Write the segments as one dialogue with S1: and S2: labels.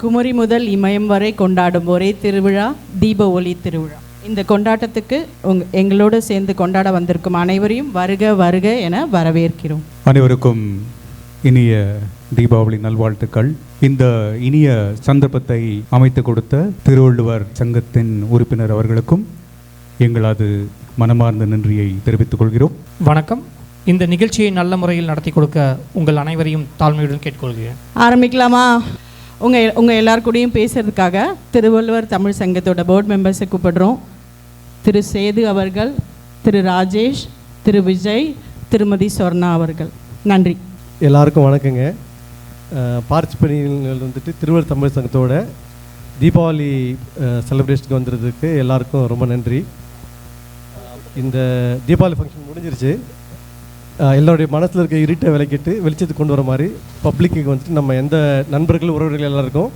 S1: குமரி முதல் இமயம் வரை கொண்டாடும் ஒரே திருவிழா தீப ஒளி திருவிழா. இந்த கொண்டாட்டத்துக்கு உங் எங்களோடு சேர்ந்து கொண்டாட வந்திருக்கும் அனைவரையும் வருக வருக என வரவேற்கிறோம்.
S2: அனைவருக்கும் இனிய தீபாவளி நல்வாழ்த்துக்கள். இந்த இனிய சந்தர்ப்பத்தை அமைத்து கொடுத்த திருவள்ளுவர் சங்கத்தின் உறுப்பினர் அவர்களுக்கும் எங்களது மனமார்ந்த நன்றியை தெரிவித்துக் கொள்கிறோம்.
S3: வணக்கம். இந்த நிகழ்ச்சியை நல்ல முறையில் நடத்தி கொடுக்க உங்கள் அனைவரையும் தாழ்மையுடன் கேட்டுக்கொள்கிறேன்.
S1: ஆரம்பிக்கலாமா? உங்கள் உங்கள் எல்லார் கூடயும் பேசுறதுக்காக திருவள்ளுவர் தமிழ் சங்கத்தோட போர்டு மெம்பர்ஸை கூப்பிடுறோம். திரு சேது அவர்கள் திரு ராஜேஷ் திரு விஜய் திருமதி சொர்ணா அவர்கள். நன்றி.
S4: எல்லாருக்கும் வணக்கங்க. பார்ட்டிசிபேட்டிகள் வந்துட்டு திருவள்ளுவர் தமிழ் சங்கத்தோட தீபாவளி செலிப்ரேஷனுக்கு வந்ததுக்கு எல்லாருக்கும் ரொம்ப நன்றி. இந்த தீபாவளி ஃபங்க்ஷன் முடிஞ்சிருச்சு. எல்லோருடைய மனசில் இருக்க இருட்டை விளக்கிட்டு வெளிச்சத்துக்கு கொண்டு வர மாதிரி பப்ளிக்கு வந்துட்டு நம்ம எந்த நண்பர்கள் உறவினர்கள் எல்லாருக்கும்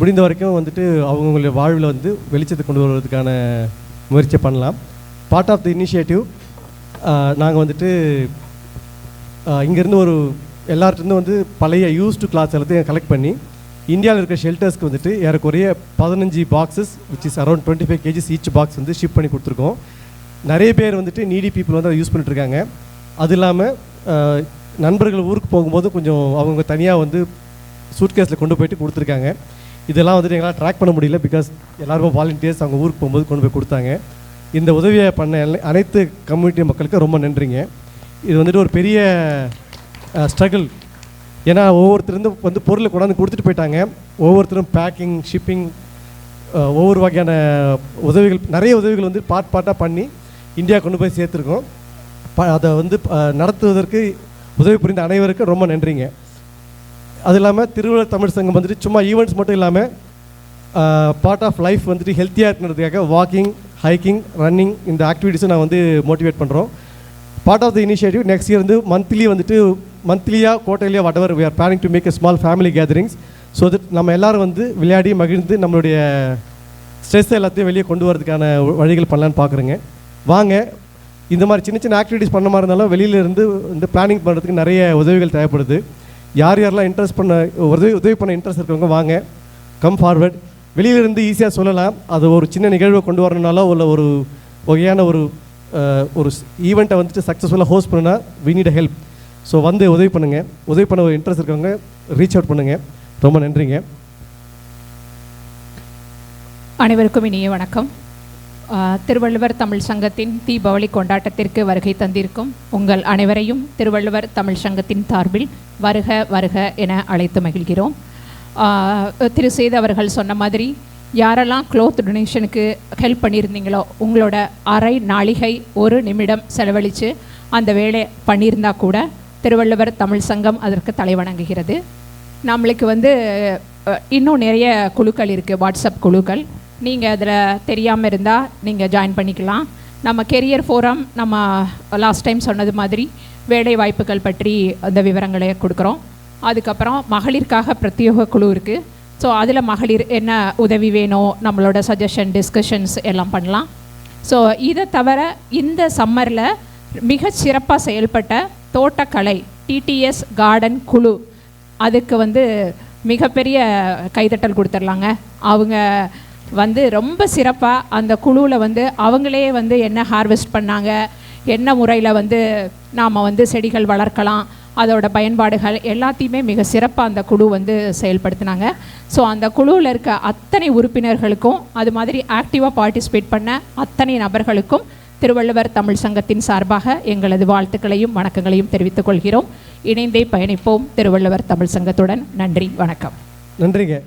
S4: முடிந்த வரைக்கும் வந்துட்டு அவங்களுடைய வாழ்வில் வந்து வெளிச்சத்தை கொண்டு வருவதற்கான முயற்சியை பண்ணலாம். பார்ட் ஆஃப் த இனிஷியேட்டிவ் நாங்கள் வந்துட்டு இங்கேருந்து ஒரு எல்லார்ட்டேருந்து வந்து பழைய யூஸ்டு கிளாஸ் எல்லாத்தையும் கலெக்ட் பண்ணி இந்தியாவில் இருக்கிற ஷெல்டர்ஸ்க்கு வந்துட்டு ஏறக்குறைய பதினஞ்சு boxes which is around twenty five KGs each box வந்து ஷிப் பண்ணி கொடுத்துருக்கோம். நிறைய பேர் வந்துட்டு நீடி பீப்புள் வந்து அதை யூஸ் பண்ணிட்டுருக்காங்க. அது இல்லாமல் நண்பர்கள் ஊருக்கு போகும்போது கொஞ்சம் அவங்க தனியாக வந்து சூட்கேஸில் கொண்டு போயிட்டு கொடுத்துருக்காங்க. இதெல்லாம் வந்துட்டு எங்களால் ட்ராக் பண்ண முடியல பிகாஸ் எல்லாருமே வாலண்டியர்ஸ் அவங்க ஊருக்கு போகும்போது கொண்டு போய் கொடுத்தாங்க. இந்த உதவியை பண்ண அனைத்து கம்யூனிட்டி மக்களுக்கு ரொம்ப நன்றிங்க. இது வந்துட்டு ஒரு பெரிய ஸ்ட்ரகிள் ஏன்னா ஒவ்வொருத்தருந்து வந்து பொருளை கொண்டாந்து கொடுத்துட்டு போயிட்டாங்க. ஒவ்வொருத்தரும் பேக்கிங் ஷிப்பிங் ஒவ்வொரு வகையான உதவிகள் நிறைய உதவிகள் வந்து பார்ட் பார்ட்டாக பண்ணி இந்தியா கொண்டு போய் சேர்த்துருக்கோம். ப அதை வந்து நடத்துவதற்கு உதவி புரிந்த அனைவருக்கும் ரொம்ப நன்றிங்க. அது இல்லாமல் திருவள்ளுவர் தமிழ் சங்கம் வந்துட்டு சும்மா ஈவெண்ட்ஸ் மட்டும் இல்லாமல் பார்ட் ஆஃப் லைஃப் வந்துட்டு ஹெல்த்தியாக இருக்கிறதுக்காக வாக்கிங் ஹைக்கிங் ரன்னிங் இந்த ஆக்டிவிட்டிஸும் நான் வந்து மோட்டிவேட் பண்ணுறோம் part of the initiative next year வந்து மந்த்லி வந்துட்டு மந்த்லியாக கோட்டையிலேயே வடவர் we are planning to make a small family gatherings so that நம்ம எல்லாரும் வந்து விளையாடி மகிழ்ந்து நம்மளுடைய ஸ்ட்ரெஸ் எல்லாத்தையும் வெளியே கொண்டு வரதுக்கான வழிகள் பண்ணலான்னு பார்க்குறேங்க வாங்க. இந்த மாதிரி சின்ன சின்ன ஆக்டிவிட்டீஸ் பண்ண மாதிரி இருந்தாலும் வெளியிலேருந்து இந்த பிளானிங் பண்ணுறதுக்கு நிறைய உதவிகள் தேவைப்படுது. யார் யாரெல்லாம் இன்ட்ரெஸ்ட் பண்ண உதவி உதவி பண்ண இன்ட்ரெஸ்ட் இருக்கிறவங்க வாங்க. கம் ஃபார்வர்ட் வெளியிலிருந்து ஈஸியாக சொல்லலாம். அது ஒரு சின்ன நிகழ்வை கொண்டு வரணுனாலோ இல்லை ஒரு வகையான ஒரு ஒரு ஈவெண்ட்டை வந்துட்டு சக்ஸஸ்ஃபுல்லாக ஹோஸ்ட் பண்ணுனா வி நீட் ஹெல்ப் ஸோ வந்து உதவி பண்ணுங்கள் உதவி பண்ண ஒரு இன்ட்ரெஸ்ட் இருக்கவங்க ரீச் அவுட் பண்ணுங்கள் ரொம்ப நன்றிங்க.
S5: அனைவருக்கும் இனிய வணக்கம். திருவள்ளுவர் தமிழ் சங்கத்தின் தீபாவளி கொண்டாட்டத்திற்கு வருகை தந்திருக்கும் உங்கள் அனைவரையும் திருவள்ளுவர் தமிழ் சங்கத்தின் சார்பில் வருக வருக என அழைத்து மகிழ்கிறோம். திரு சேது அவர்கள் சொன்ன மாதிரி யாரெல்லாம் க்ளோத் டொனேஷனுக்கு ஹெல்ப் பண்ணியிருந்தீங்களோ உங்களோட அரை நாளிகை ஒரு நிமிடம் செலவழித்து அந்த வேலை பண்ணியிருந்தா கூட திருவள்ளுவர் தமிழ் சங்கம் அதற்கு தலைவணங்குகிறது நம்மளுக்கு வந்து இன்னும் நிறைய குழுக்கள் இருக்குது வாட்ஸ்அப் குழுக்கள். நீங்கள் அதில் தெரியாமல் இருந்தால் நீங்கள் ஜாயின் பண்ணிக்கலாம். நம்ம கெரியர் ஃபோரம் நம்ம லாஸ்ட் டைம் சொன்னது மாதிரி வேலை வாய்ப்புகள் பற்றி அந்த விவரங்களை கொடுக்குறோம். அதுக்கப்புறம் மகளிருக்காக பிரத்யேக குழு இருக்குது ஸோ அதில் மகளிர் என்ன உதவி வேணும் நம்மளோட சஜஷன் டிஸ்கஷன்ஸ் எல்லாம் பண்ணலாம். ஸோ இதை தவிர இந்த சம்மரில் மிக சிறப்பாக செயல்பட்ட தோட்டக்கலை டிடிஎஸ் கார்டன் குழு அதுக்கு வந்து மிகப்பெரிய கைதட்டல் கொடுத்துர்லாங்க அவங்க வந்து ரொம்ப சிறப்பாக அந்த குழுவில் வந்து அவங்களே வந்து என்ன ஹார்வெஸ்ட் பண்ணாங்க என்ன முறையில் வந்து நாம் வந்து செடிகள் வளர்க்கலாம் அதோட பயன்பாடுகள் எல்லாத்தையுமே மிக சிறப்பாக அந்த குழு வந்து செயல்படுத்தினாங்க. ஸோ அந்த குழுவில் இருக்க அத்தனை உறுப்பினர்களுக்கும் அது மாதிரி ஆக்டிவாக பார்ட்டிசிபேட் பண்ண அத்தனை நபர்களுக்கும் திருவள்ளுவர் தமிழ் சங்கத்தின் சார்பாக எங்களது வாழ்த்துக்களையும் வணக்கங்களையும் தெரிவித்துக் கொள்கிறோம். இணைந்தே பயணிப்போம் திருவள்ளுவர் தமிழ் சங்கத்துடன். நன்றி வணக்கம்.
S4: நன்றிங்க.